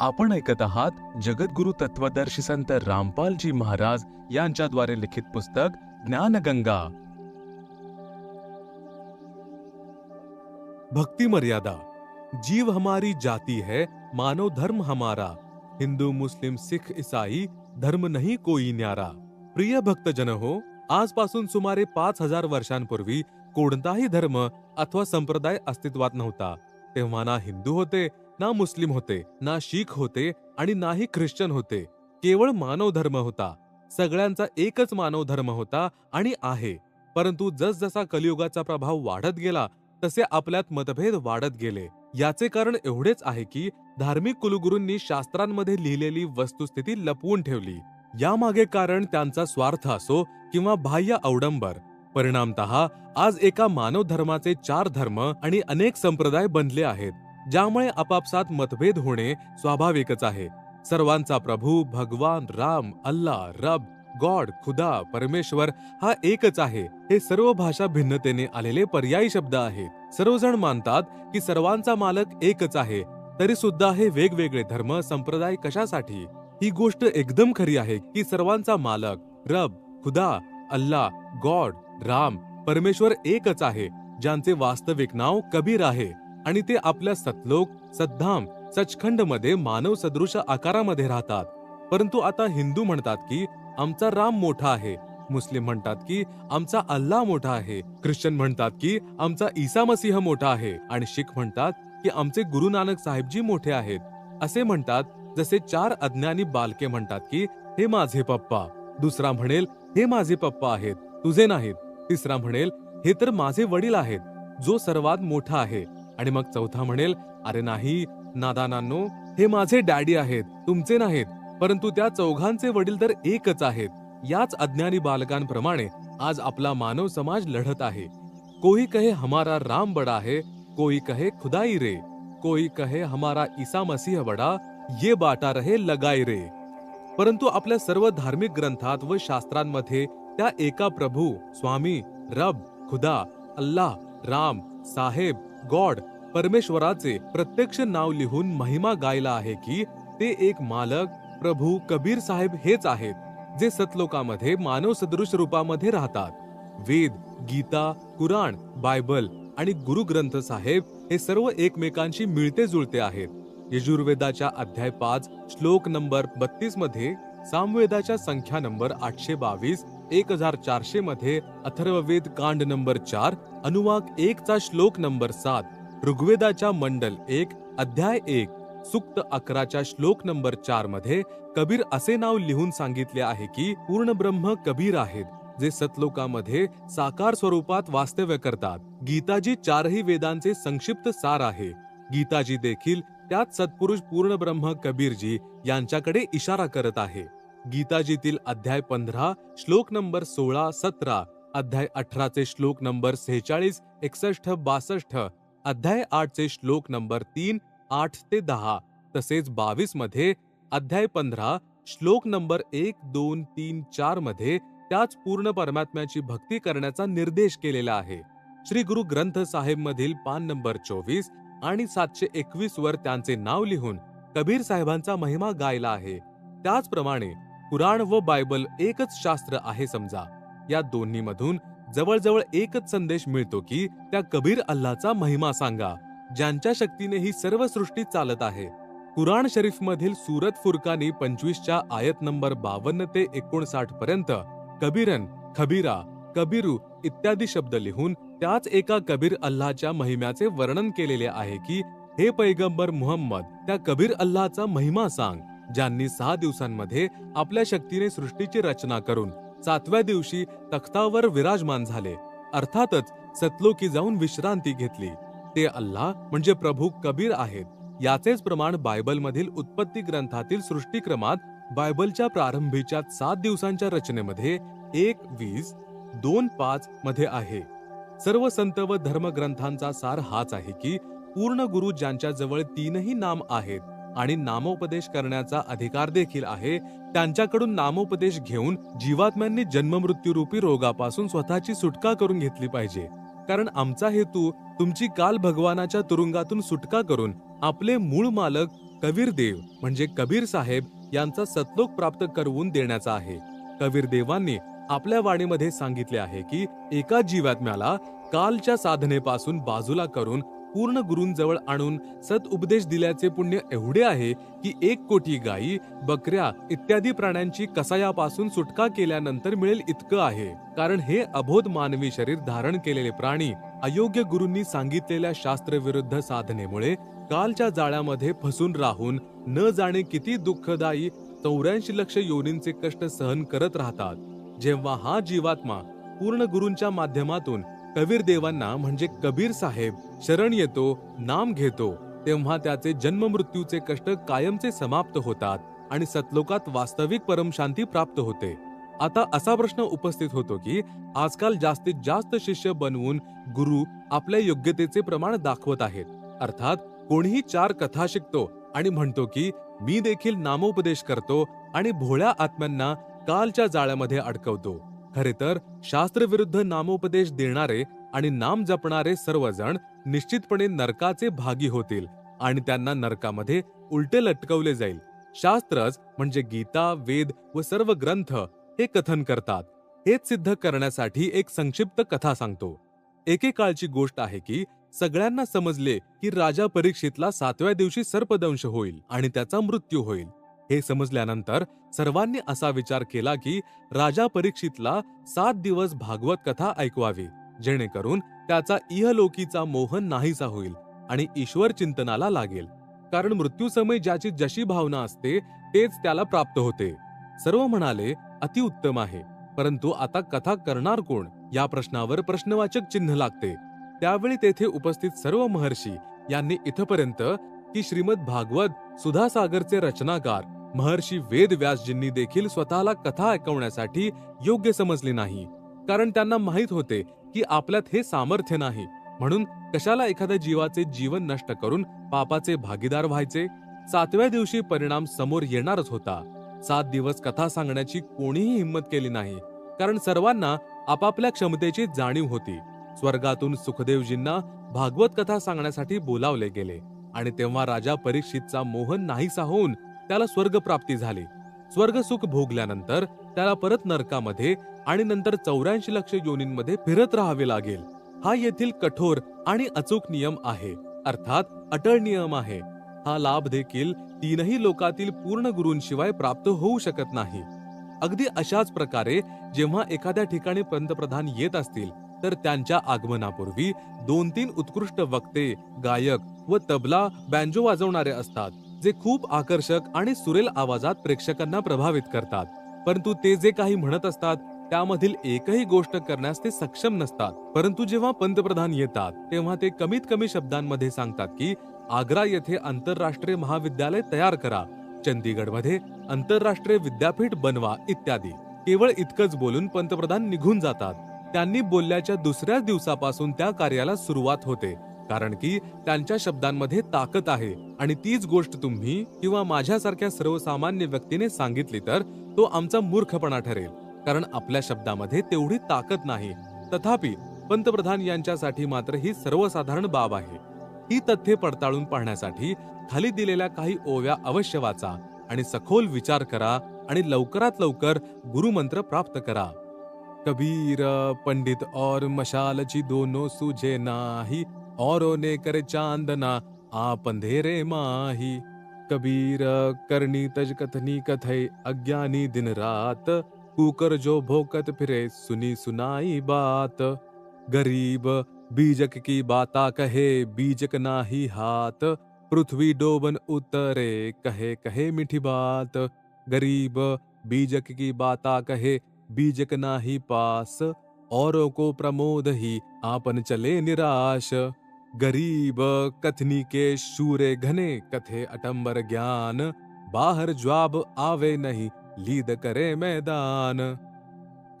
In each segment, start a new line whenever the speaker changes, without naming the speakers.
आपण ऐकत आहात जगद्गुरु तत्वदर्शी संत रामपालजी महाराज यांच्याद्वारे लिखित पुस्तक ज्ञानगंगा.
भक्ति मर्यादा जीव हमारी जाति है मानव धर्म हमारा. हिंदू, मुस्लिम, सिख, ईसाई, धर्म नहीं कोई न्यारा. प्रिय भक्त जन हो आज आजपासून सुमारे पाच हज़ार वर्षांपूर्वी कोणताही धर्म अथवा संप्रदाय अस्तित्वात नव्हता. तेव्हा ना हिंदू होते ना मुस्लिम होते ना शीख होते आणि नाही ख्रिश्चन होते. केवळ मानव धर्म होता. सगळ्यांचा एकच मानव धर्म होता आणि आहे. परंतु जसजसा कलियुगाचा प्रभाव वाढत गेला तसे आपल्यात मतभेद वाढत गेले. याचे कारण एवढेच आहे की धार्मिक कुलगुरूंनी शास्त्रांमध्ये लिहिलेली वस्तुस्थिती लपवून ठेवली. यामागे कारण त्यांचा स्वार्थ असो किंवा बाह्य अवडंबर. परिणामतः आज एका मानव धर्माचे चार धर्म आणि अनेक संप्रदाय बनले आहेत. ज्यामुळे आपापसात मतभेद होणे स्वाभाविकच आहे. सर्वांचा प्रभू, भगवान, राम अल्ला रब, गॉड, खुदा, परमेश्वर हा एकच आहे. हे सर्व भाषा भिन्नतेने आलेले पर्यायी शब्द आहेत. सर्वजण मानतात की सर्वांचा मालक एकच आहे. तरी सुद्धा हे वेगवेगळे धर्म, संप्रदाय कशासाठी? ही गोष्ट एकदम खरी आहे की सर्वांचा मालक, रब, खुदा अल्ला गॉड, राम, परमेश्वर एकच आहे, ज्यांचे वास्तविक नाव कबीर आहे. आणि ते आपल्या सतलोक सद्धाम सचखंडमध्ये मानव सदृश आकारामध्ये राहतात. परंतु आता हिंदू म्हणतात की आमचा राम मोठा आहे. मुस्लिम म्हणतात की आमचा अल्लाह मोठा आहे. ख्रिश्चन म्हणतात की आमचा ईसा मसीह मोठा आहे. आणि शीख म्हणतात की आमचे गुरु नानक साहेबजी मोठे आहेत. असे म्हणतात जसे चार अज्ञानी बालके म्हणतात की हे माझे पप्पा. दुसरा म्हणेल हे माझे पप्पा आहेत. तुझे नाहीत. तिसरा म्हणेल हे तर माझे वडील आहेत. जो सर्वात मोठा आहे. आणि मग चौथा म्हणेल अरे नाही नादानांनो हे माझे डॅडी आहेत तुमचे नाहीत परंतु त्या चौघांचे वडील तर एकच आहेत. याच अज्ञानी बालकांप्रमाणे आज आपला मानव समाज लढत आहे. कोई कहे हमारा राम बडा है कोई कहे खुदाई रे कोई कहे हमारा ईसा मसीह बडा ये बाटा रहे लगाई रे. परंतु आपल्या सर्व धार्मिक ग्रंथात व शास्त्रांमध्ये त्या एका प्रभू स्वामी रब खुदा अल्लाह राम साहेब गॉड परमेश्वराचे प्रत्यक्ष नाव लिहून महिमा गायला आहे की ते एक मालक प्रभू कबीर साहेब हेच आहेत जे सतलोकामध्ये मानव सदृश रूपामध्ये राहतात. वेद गीता कुराण बायबल आणि गुरु ग्रंथ साहेब हे सर्व एकमेकांशी मिळते जुळते आहेत. यजुर्वेदाच्या अध्याय पाच श्लोक नंबर बत्तीसमध्ये सामवेदाच्या संख्या नंबर आठशे बावीस एक हजार चारशे मध्ये अथर्ववेद कांड नंबर चार अनुवाक एक चा श्लोक नंबर सात ऋग्वेदाच्या मंडल एक अध्याय एक सुक्त अकराच्या श्लोक नंबर चारमध्ये कबीर असे नाव लिहून सांगितले आहे की पूर्ण ब्रह्म कबीर आहेत जे सतलोकामध्ये साकार स्वरूपात वास्तव्य करतात. गीताजी चारही वेदांचे संक्षिप्त सार आहे. गीताजी देखील त्यात सत्पुरुष पूर्ण ब्रह्म कबीरजी यांच्याकडे इशारा करत आहे. गीताजीतील अध्याय पंधरा श्लोक नंबर सोळा सतरा अध्याय अठराचे श्लोक नंबर सेहेचाळीस एकसष्ट बासष्ट अध्याय आठचे श्लोक नंबर तीन आठ ते दहा तसेच बावीसमध्ये अध्याय पंधरा श्लोक नंबर एक दोन तीन चारमध्ये त्याच पूर्ण परमात्म्याची भक्ती करण्याचा निर्देश केलेला आहे. श्री गुरु ग्रंथ साहेब मधील पान नंबर चोवीस आणि सातशे एकवीस वर त्यांचे नाव लिहून कबीर साहेबांचा महिमा गायला आहे. त्याचप्रमाणे कुराण व बायबल एकच शास्त्र आहे समजा. या दोन्ही मधून जवळजवळ एकच संदेश मिळतो की त्या कबीर अल्लाचा महिमा सांगा ज्यांच्या शक्तीने ही सर्व सृष्टी चालत आहे. कुराण शरीफ मधील सुरत फुरकानी पंचवीसच्या आयत नंबर बावन्न ते एकोणसाठ पर्यंत कबीरन खबीरा कबीरू इत्यादी शब्द लिहून त्याच एका कबीर अल्लाच्या महिम्याचे वर्णन केलेले आहे की हे पैगंबर मुहम्मद त्या कबीर अल्लाचा महिमा सांग ज्यांनी सहा दिवसांमध्ये आपल्या शक्तीने सृष्टीची रचना करून सातव्या दिवशी तख्तावर विराजमान झाले. अर्थातच सतलोकी जाऊन विश्रांती घेतली. ते अल्लाह म्हणजे प्रभू कबीर आहेत. याचेच प्रमाण बायबलमधील उत्पत्ती ग्रंथातील सृष्टीक्रमात बायबलच्या प्रारंभीच्या सात दिवसांच्या रचनेमध्ये एक वीस दोन पाच मध्ये आहे. सर्व संत व धर्मग्रंथांचा सार हाच आहे की पूर्ण गुरु ज्यांच्या जवळ तीनही नाम आहेत आणि नामोपदेश करण्याचा अधिकार देखील आहे. त्यांच्याकडून नामोपदेश घेऊन जीवात्म्यांनी जन्ममृत्यूरूपी रोगापासून स्वतःची सुटका करून घेतली पाहिजे. कारण आमचा हेतू तुमची काल भगवानाच्या तुरुंगातून सुटका करून आपले मूळ मालक कबीर देव म्हणजे कबीर साहेब यांचा सतलोक प्राप्त करवून देण्याचा आहे. कबीर देवांनी आपल्या वाणीमध्ये सांगितले आहे की एका जीवात्म्याला कालच्या साधनेपासून बाजूला करून पूर्ण गुरूंजवळ आणून सत उपदेश दिल्याचे पुण्य एवढे आहे की एक कोटी गायी बकऱ्या इत्यादी प्राण्यांची कसायापासून सुटका केल्यानंतर मिळेल इतकं आहे. कारण हे अबोध मानवी शरीर धारण केलेले प्राणी अयोग्य गुरूंनी सांगितलेल्या शास्त्रविरुद्ध साधनेमुळे कालच्या जाळ्यामध्ये फसून राहून न जाणे किती दुःखदायी चौऱ्याऐंशी लक्ष योनींचे कष्ट सहन करत राहतात. जेव्हा हा जीवात्मा पूर्ण गुरूंच्या माध्यमातून कबीर देवांना म्हणजे कबीर साहेब शरण येतो नाम घेतो. तेव्हा त्याचे जन्म मृत्यूचे कष्ट कायमचे समाप्त होतात आणि सतलोकात वास्तविक परमशांती प्राप्त होते. आता असा प्रश्न उपस्थित होतो की आजकाल जास्तीत जास्त शिष्य बनवून गुरु आपल्या योग्यतेचे प्रमाण दाखवत आहेत. अर्थात कोणीही चार कथा शिकतो आणि म्हणतो की मी देखील नामोपदेश करतो आणि भोळ्या आत्म्यांना कालच्या जाळ्यामध्ये अडकवतो. खरे तर शास्त्रविरुद्ध नामोपदेश देणारे आणि नाम जपणारे सर्वजण निश्चितपणे नरकाचे भागी होतील आणि त्यांना नरकामध्ये उलटे लटकवले जाईल. शास्त्रच म्हणजे गीता वेद व सर्व ग्रंथ हे कथन करतात. हेच सिद्ध करण्यासाठी एक संक्षिप्त कथा सांगतो. एकेकाळची गोष्ट आहे की सगळ्यांना समजले की राजा परीक्षितला सातव्या दिवशी सर्पदंश होईल आणि त्याचा मृत्यू होईल. हे समजल्यानंतर सर्वांनी असा विचार केला की राजा परीक्षितला सात दिवस भागवत कथा ऐकवावी जेणेकरून त्याचा इहलोकीचा मोहन नाहीसा होईल आणि ईश्वर चिंतनाला लागेल. कारण मृत्यूसमय ज्याची जशी भावना असते तेच त्याला प्राप्त होते. सर्व म्हणाले अतिउत्तम आहे. परंतु आता कथा करणार कोण या प्रश्नावर प्रश्नवाचक चिन्ह लागते. त्यावेळी तेथे उपस्थित सर्व महर्षी यांनी इथपर्यंत की श्रीमद भागवत सुधासागरचे रचनाकार महर्षी वेद व्यासजींनी देखील स्वतःला कथा ऐकवण्यासाठी योग्य समजले नाही. कारण त्यांना माहीत होते की आपल्यात हे सामर्थ्य नाही. म्हणून कशाला एखाद्या जीवाचे जीवन नष्ट करून पापाचे भागीदार व्हायचे? सातव्या दिवशी परिणाम समोर येणारच होता. सात दिवस कथा सांगण्याची कोणीही हिंमत केली नाही. कारण सर्वांना आपापल्या क्षमतेची जाणीव होती. स्वर्गातून सुखदेवजींना भागवत कथा सांगण्यासाठी बोलावले गेले. आणि तेव्हा राजा परीक्षितचा मोहन नाहीसा होऊन त्याला स्वर्ग प्राप्ती झाली. स्वर्ग सुख भोगल्यानंतर त्याला परत नरकामध्ये आणि नंतर चौऱ्याऐंशी लक्ष योनींमध्ये फिरत राहावे लागेल. हा येथील कठोर आणि अचूक नियम आहे. अर्थात अटळ नियम आहे. हा लाभ देखील तीनही लोकातील पूर्ण गुरूंशिवाय प्राप्त होऊ शकत नाही. अगदी अशाच प्रकारे जेव्हा एखाद्या ठिकाणी पंतप्रधान येत असतील तर त्यांच्या आगमनापूर्वी दोन तीन उत्कृष्ट वक्ते गायक व तबला बँजो वाजवणारे असतात. जे खूप आकर्षक आणि सुरेल आवाजात प्रेक्षकांना प्रभावित करतात. परंतु ते जे काही म्हणत असतात त्यामधील एकही गोष्ट करण्यास ते सक्षम नसतात. परंतु जेव्हा पंतप्रधान येतात तेव्हा ते कमीत कमी शब्दांमध्ये सांगतात की आग्रा येथे आंतरराष्ट्रीय महाविद्यालय तयार करा चंदीगडमध्ये आंतरराष्ट्रीय विद्यापीठ बनवा इत्यादी. केवळ इतकंच बोलून पंतप्रधान निघून जातात. त्यांनी बोलल्याच्या दुसऱ्याच दिवसापासून त्या कार्याला सुरुवात होते. कारण की त्यांच्या शब्दांमध्ये ताकद आहे. आणि तीच गोष्ट तुम्ही किंवा माझ्यासारख्या सर्वसामान्य व्यक्तीने सांगितली तर तो आमचा मूर्खपणा ठरेल. कारण आपल्या शब्दामध्ये तेवढी ताकद नाही. तथापि पंतप्रधान यांच्यासाठी मात्र ही सर्वसाधारण बाब आहे. ही तथ्ये पडताळून पाहण्यासाठी खाली दिलेल्या काही ओव्या अवश्य वाचा आणि सखोल विचार करा आणि लवकरात लवकर गुरुमंत्र प्राप्त करा. कबीर पंडित और मशालची दोनों सुझे नाही. औरों ने करे चांदना, आप अंधेरे माही। कबीर करनी तज कथनी कथई अज्ञानी दिन रात। कुकर जो भोकत फिरे, सुनी सुनाई बात। गरीब, बीजक की बाता कहे, बीजक नाही हाथ पृथ्वी डोबन उतरे, कहे कहे मीठी बात। गरीब, बीजक की बाता कहे, बीजक नाही पास। औरों को प्रमोद ही, आपन चले निराश। गरीब कथनी के शूरे घने कथे अटंबर ज्ञान बाहर ज्वाब आवे नहीं लीद करे मैदान।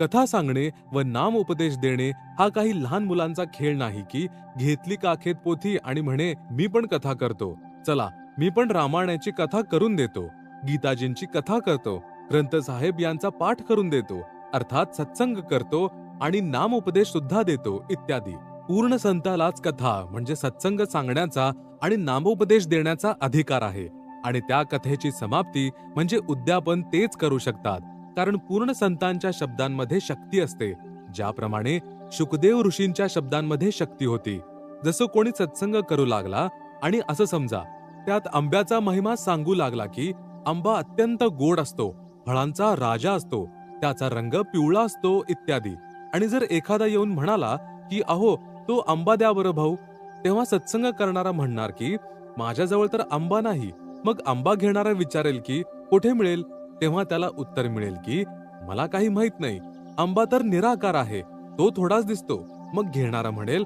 कथा सांगणे व नाम उपदेश देणे हा काही लहान मुलांचा खेळ नाही की घेतली काखेत पोथी आणि म्हणे मी पण कथा करतो. चला मी पण रामायणाची कथा करून देतो. गीताजींची कथा करतो. ग्रंथ साहेब यांचा पाठ करून देतो. अर्थात सत्संग करतो आणि नाम उपदेश सुद्धा देतो इत्यादी. पूर्ण संतालाच कथा म्हणजे सत्संग सांगण्याचा आणि नामोपदेश देण्याचा अधिकार आहे. आणि त्या कथेची समाप्ती म्हणजे उद्यापन तेच करू शकतात. कारण पूर्ण संतांच्या शब्दांमध्ये शक्ती असते. ज्याप्रमाणे शुकदेव ऋषींच्या शब्दांमध्ये शक्ती होती. जसं कोणी सत्संग करू लागला आणि असं समजा त्यात आंब्याचा महिमा सांगू लागला की आंबा अत्यंत गोड असतो फळांचा राजा असतो त्याचा रंग पिवळा असतो इत्यादी. आणि जर एखादा येऊन म्हणाला की अहो तो आंबा द्या बरं भाऊ. तेव्हा सत्संग करणारा म्हणणार की माझ्याजवळ तर आंबा नाही मग आंबा घेणारा विचारेल की कुठे मिळेल? तेव्हा त्याला उत्तर मिळेल की मला काही माहीत नाही आंबा तर निराकार आहे तो थोडाच दिसतो. मग घेणारा म्हणेल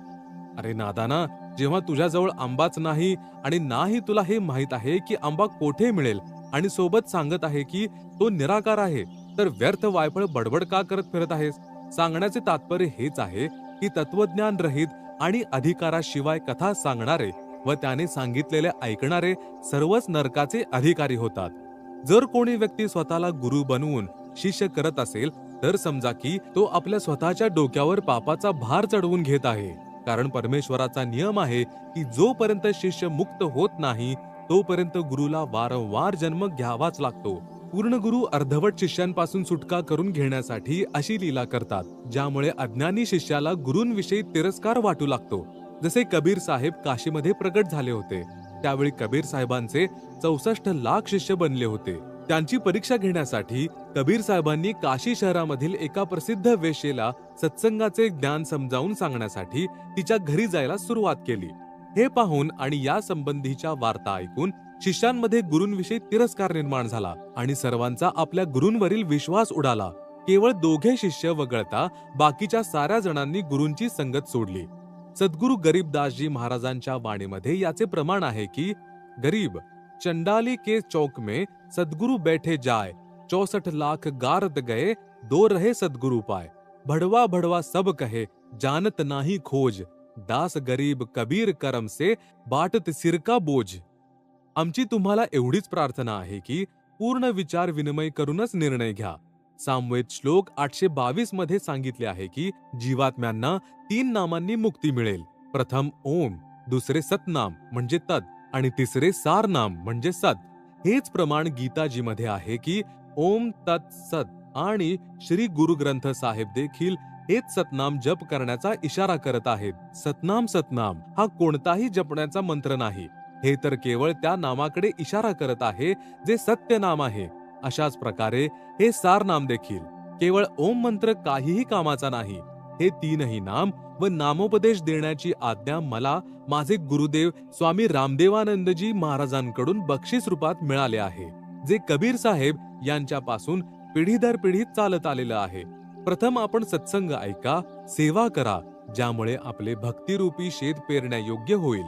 अरे नादाना जेव्हा तुझ्याजवळ आंबाच नाही आणि नाही तुला हे माहीत आहे की आंबा कोठे मिळेल आणि सोबत सांगत आहे की तो निराकार आहे तर व्यर्थ वायफळ बडबड का करत फिरत आहेस? सांगण्याचे तात्पर्य हेच आहे की तत्वज्ञान रहित आणि अधिकाराशिवाय कथा सांगणारे व त्याने सांगितलेले ऐकणारे सर्वच नरकाचे अधिकारी होतात. जर कोणी व्यक्ती स्वतःला गुरु बनवून शिष्य करत असेल तर समजा की तो आपल्या स्वतःच्या डोक्यावर पापाचा भार चढवून घेत आहे. कारण परमेश्वराचा नियम आहे की जोपर्यंत शिष्य मुक्त होत नाही तोपर्यंत गुरुला वारंवार जन्म घ्यावाच लागतो. पूर्ण गुरु अर्धवट शिष्यांपासून सुटका करून घेण्यासाठी अशी लीला करतात ज्यामुळे अज्ञानी शिष्याला गुरूंविषयी तिरस्कार वाटू लागतो. जसे कबीर साहेब काशीमध्ये प्रगट झाले होते त्यावेळी कबीर साहेबांचे चौसष्ट लाख शिष्य बनले होते. त्यांची परीक्षा घेण्यासाठी कबीर साहेबांनी काशी शहरामधील एका प्रसिद्ध वेशेला सत्संगाचे ज्ञान समजावून सांगण्यासाठी तिच्या घरी जायला सुरुवात केली. हे पाहून आणि या संबंधीच्या वार्ता ऐकून शिष्यांमध्ये गुरूंविषयी तिरस्कार निर्माण झाला आणि सर्वांचा आपल्या गुरूंवरील विश्वास उडाला. केवळ दोघे शिष्य वगळता बाकीच्या साऱ्या जणांनी गुरूंची संगत सोडली. सद्गुरु गरीबदासजी महाराजांच्या वाणीमध्ये याचे प्रमाण आहे की गरीब चंडाली के चौक में सद्गुरू बैठे जाय चौसठ लाख गारद गए दो रहे सद्गुरु पाय. भड़वा भड़वा सब कहे जानत नाही खोज दास गरीब कबीर करम से बाटत सिरका बोझ. आमची तुम्हाला एवढीच प्रार्थना आहे की पूर्ण विचार विनिमय करूनच निर्णय घ्या. सामवेद श्लोक आठशे बावीसमध्ये सांगितले आहे की जीवात्म्यांना तीन नामांनी मुक्ती मिळेल. प्रथम ओम दुसरे सतनाम म्हणजे तद आणि तिसरे सारनाम म्हणजे सत. हेच प्रमाण गीताजीमध्ये आहे की ओम तत् सत आणि श्री गुरु ग्रंथ साहेब देखील हेच सतनाम जप करण्याचा इशारा करत आहेत. सतनाम सतनाम हा कोणताही जपण्याचा मंत्र नाही. हे तर केवळ त्या नामाकडे इशारा करत आहे जे सत्य नाम आहे. अशाच प्रकारे हे सार नाम देखील. केवळ ओम मंत्र काहीही कामाचा नाही. हे तीनही नाम व नामोपदेश देण्याची आज्ञा मला माझे गुरुदेव स्वामी रामदेवानंदजी महाराजांकडून बक्षीस रूपात मिळाले आहे जे कबीर साहेब यांच्यापासून पिढी दर पिढी चालत आलेलं आहे. प्रथम आपण सत्संग ऐका सेवा करा ज्यामुळे आपले भक्तिरूपी शेत पेरण्यायोग्य होईल.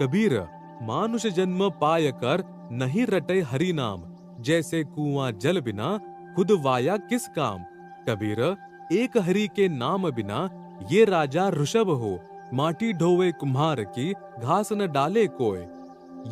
कबीर मानुष जन्म पाय कर नहीं रटे हरि नाम जैसे कुआं जल बिना खुद वाया किस काम? कबीर एक हरि के नाम बिना ये राजा ऋषभ हो माटी ढोवे कुम्हार की घास न डाले कोय।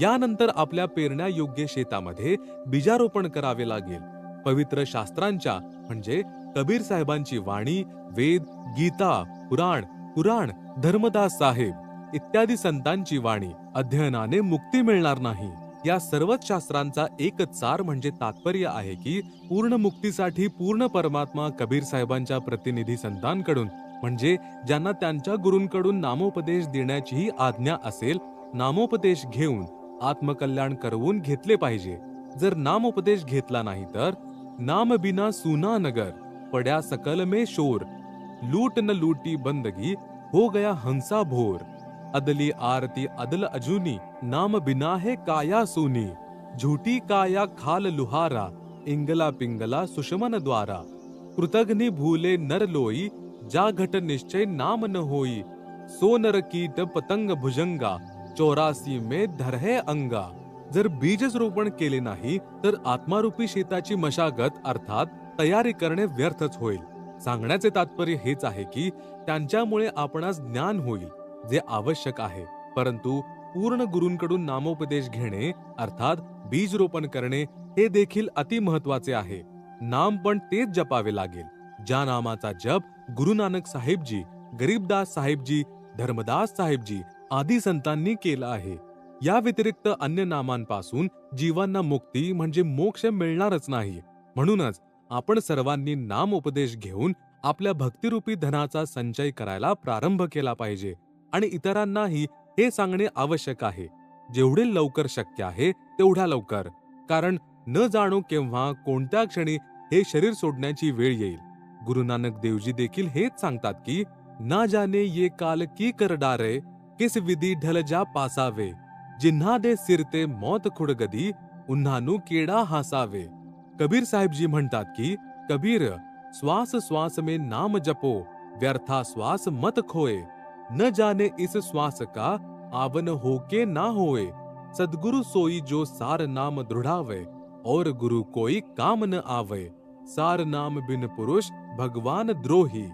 यानंतर आपल्या पेरण्या योग्य शेतामध्ये बीजारोपण करावे लागेल। पवित्र शास्त्रांच्या म्हणजे कबीर साहेबांची वाणी वेद गीता पुराण पुराण धर्मदास साहेब इत्यादी संतांची वाणी। अध्ययनाने मुक्ती मिळणार नाही. या सर्वच शास्त्रांचा एकच सार म्हणजे तात्पर्य आहे की पूर्ण मुक्तीसाठी पूर्ण परमात्मा कबीर साहेबांच्या प्रतिनिधी संतांकडून म्हणजे ज्यांना त्यांच्या गुरूंकडून नामोपदेश देण्याचीही आज्ञा असेल नामोपदेश घेऊन आत्मकल्याण करवून घेतले पाहिजे. जर नामोपदेश घेतला नाही तर नाम बिना सुना नगर पड्या सकल मे शोर लूट न लूटी बंदगी हो गया हंसा भोर. अदली आरती अदल अजूनी नाम बिना है काया सुनी। झूठी काया खाल लुहारा इंगला पिंगला सुषमन द्वारा। कृतघ्नि भूले नर लोई जा घट निश्चय नाम न होई। सो नर कीट पतंग भुजंगा चौरासी में धरहे अंगा। जर बीजच रोपण केले नाही तर आत्मारूपी शेताची मशागत अर्थात तयारी करणे व्यर्थच होईल। सांगण्याचे तात्पर्य हेच आहे की त्यांच्यामुळे आपणास ज्ञान होईल। जे आवश्यक आहे. परंतु पूर्ण गुरूंकडून नामोपदेश घेणे अर्थात बीज रोपण करणे हे देखील अति महत्त्वाचे आहे. नाम पण तेच जपावे लागेल. ज्या नामाचा जप गुरु नानक साहेबजी गरीबदास साहेबजी धर्मदास साहेबजी आदी संतांनी केला आहे. या व्यतिरिक्त अन्य नामांपासून जीवांना मुक्ती म्हणजे मोक्ष मिळणारच नाही. म्हणूनच आपण सर्वांनी नाम उपदेश घेऊन आपल्या भक्तिरूपी धनाचा संचय करायला प्रारंभ केला पाहिजे. आणि इतरांनाही हे सांगणे आवश्यक आहे. जेवढे लवकर शक्य आहे तेवढ्या लवकर. कारण न जाणो केव्हा कोणत्या क्षणी हे शरीर सोडण्याची वेळ येईल. गुरु नानक देवजी देखील हेच सांगतात की ना जाने ये काल की कर डारे किस विधी ढल जा पासावे. जिन्हा दे सिरते मौत खुडगदी उन्हानू केडा हासावे. कबीर साहेबजी म्हणतात की कबीर श्वास श्वास में नाम जपो व्यर्था श्वास मत खोए. न जाने इस श्वास का आवन होके ना होए। सदगुरु सोई जो सार नाम दृढ़ावे और गुरु कोई काम न आवे। सार नाम बिन पुरुष भगवान द्रोही।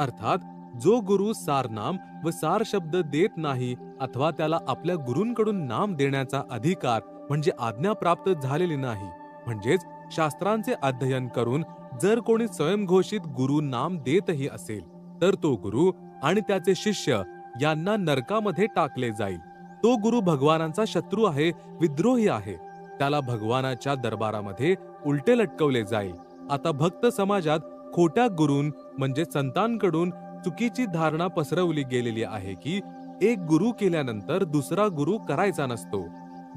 अर्थात जो गुरु सार नाम व सार शब्द देत नाही अथवा त्याला आपल्या गुरूंकडून नाम देण्याचा अधिकार म्हणजे आज्ञा प्राप्त झालेली नाही म्हणजेच शास्त्रांचे अध्ययन करून जर कोणी स्वयंघोषित गुरु नाम देतही असेल तर तो गुरु आणि त्याचे शिष्य यांना नरकामध्ये टाकले जाईल. तो गुरु भगवानांचा शत्रू आहे विद्रोही आहे. त्याला भगवानाच्या दरबारामध्ये उलटे लटकवले जाईल. आता भक्त समाजात खोट्या गुरुन म्हणजे संतांकडून चुकीची धारणा पसरवली गेलेली आहे की एक गुरु केल्यानंतर दुसरा गुरु करायचा नसतो.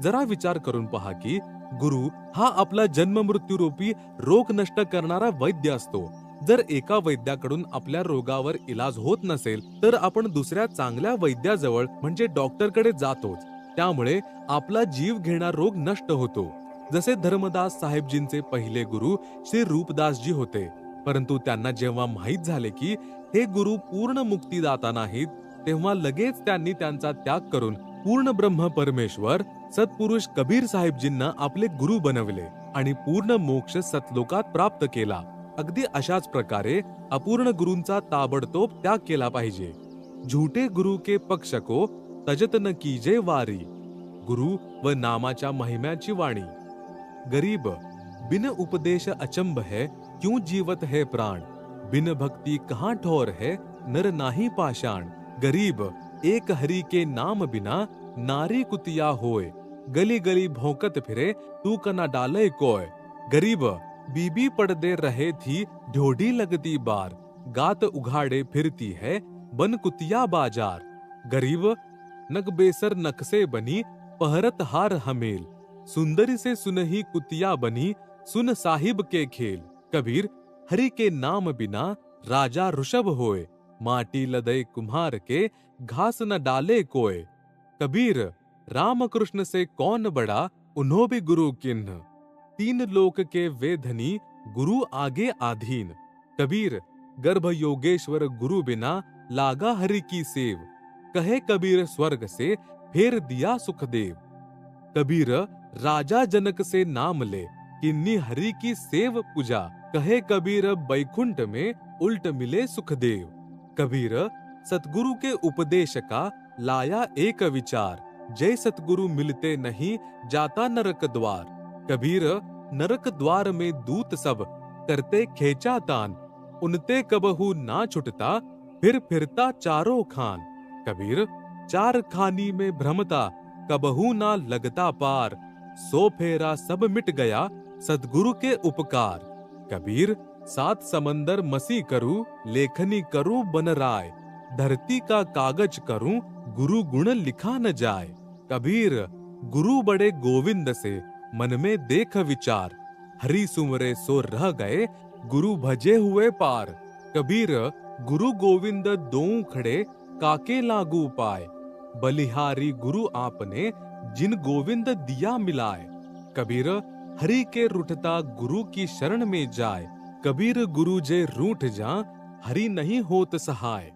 जरा विचार करून पहा की गुरु हा आपला जन्म मृत्यूरूपी रोग नष्ट करणारा वैद्य असतो. जर एका वैद्याकडून आपल्या रोगावर इलाज होत नसेल तर आपण दुसऱ्या चांगल्या वैद्याजवळ म्हणजे डॉक्टरकडे जातोच. त्यामुळे आपला जीव घेणार रोग नष्ट होतो. जसे धर्मदास साहेबजींचे पहिले गुरु श्री रूपदासजी होते. परंतु त्यांना जेव्हा माहीत झाले की हे गुरु पूर्ण मुक्तीदाता नाहीत तेव्हा लगेच त्यांनी त्यांचा त्याग करून पूर्ण ब्रह्म परमेश्वर सत्पुरुष कबीर साहेबजींना आपले गुरु बनवले आणि पूर्ण मोक्ष सतलोकात प्राप्त केला. अगदी अशाच प्रकारे अपूर्ण गुरूंचा ताबडतोब त्याग केला पाहिजे. झूठे गुरु के पक्ष को तजत न कीजे वारी. गुरु व नामाच्या महिम्याची वाणी. गरीब, बिन उपदेश अचंब है, क्यों जीवत है प्राण? बिन भक्ति कहाँ ठोर है, नर नाही पाषाण? गरीब, एक हरि के नाम बिना नारी कुतिया होय. गली गली भौंकत फिरे, तू कना डाले कोय. गरीब बीबी पड़दे रहे थी ढोडी लगती बार। गात उघाड़े फिरती है, बन कुतिया बाज़ार। गरीब नक बेसर नक से बनी, पहरत हार हमेल। सुंदरी से सुनही कुतिया बनी, सुन साहिब के खेल। कबीर, हरि के नाम बिना राजा ऋषभ होए। माटी लदय कुम्हार के घास न डाले कोय कबीर राम कृष्ण से कौन बड़ा, उन्हों भी गुरु किन्ह। तीन लोक के वे धनी गुरु आगे आधीन। कबीर गर्भ योगेश्वर गुरु बिना लागा हरि की सेव। कहे कबीर स्वर्ग से, फेर दिया सुखदेव। कबीर, राजा जनक से नाम ले, किन्नी हरि की सेव पूजा। कहे कबीर, बैकुंठ में उल्ट मिले सुखदेव। कबीर, सतगुरु के उपदेश का लाया एक विचार। जय सतगुरु मिलते नहीं, जाता नरक द्वार। कबीर नरक द्वार में दूत सब करते खेचा तान। उनते कबहू ना छुटता, फिर फिरता चारों खान। कबीर चार खानी में भ्रमता, कबहू ना लगता पार। सो फेरा सब मिट गया सदगुरु के उपकार। कबीर सात समंदर मसी करूँ, लेखनी करूँ बन राय। धरती का कागज़ करूँ, गुरु गुण लिखा न जाए कबीर गुरु बड़े गोविंद से मन में देख विचार। हरि सुमरे सो रह गए, गुरु भजे हुए पार। कबीर, गुरु गोविंद दो खड़े, काके लागू पाए। बलिहारी गुरु आपने, जिन गोविंद दिया मिलाए। कबीर, हरि के रुठता गुरु की शरण में जाए। कबीर गुरु जे रूठ जा, हरि नहीं होत सहाय।